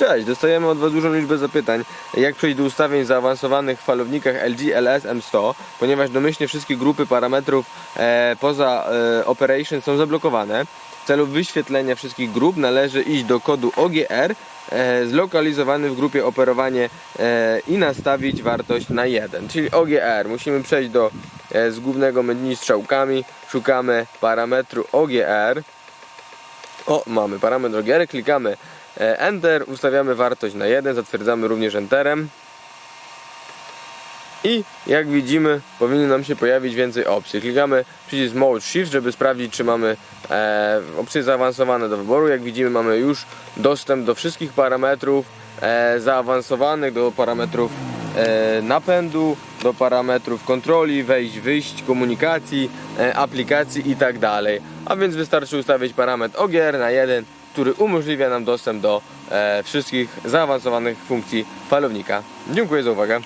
Cześć, dostajemy od Was dużą liczbę zapytań, jak przejść do ustawień zaawansowanych w falownikach LG LS M100, ponieważ domyślnie wszystkie grupy parametrów e, poza e, Operation są zablokowane. W celu wyświetlenia wszystkich grup należy iść do kodu OGR e, zlokalizowany w grupie operowanie e, i nastawić wartość na 1, czyli OGR. Musimy przejść do e, z głównego menu strzałkami, szukamy parametru OGR. O, mamy parametr OGR, klikamy e, Enter, ustawiamy wartość na 1, zatwierdzamy również Enterem. I jak widzimy, powinno nam się pojawić więcej opcji. Klikamy przycisk Mode Shift, żeby sprawdzić, czy mamy e, opcje zaawansowane do wyboru. Jak widzimy, mamy już dostęp do wszystkich parametrów e, zaawansowanych, do parametrów napędu, do parametrów kontroli, wejść, wyjść, komunikacji, e, aplikacji i tak. A więc wystarczy ustawić parametr OGR na 1, który umożliwia nam dostęp do e, wszystkich zaawansowanych funkcji falownika. Dziękuję za uwagę.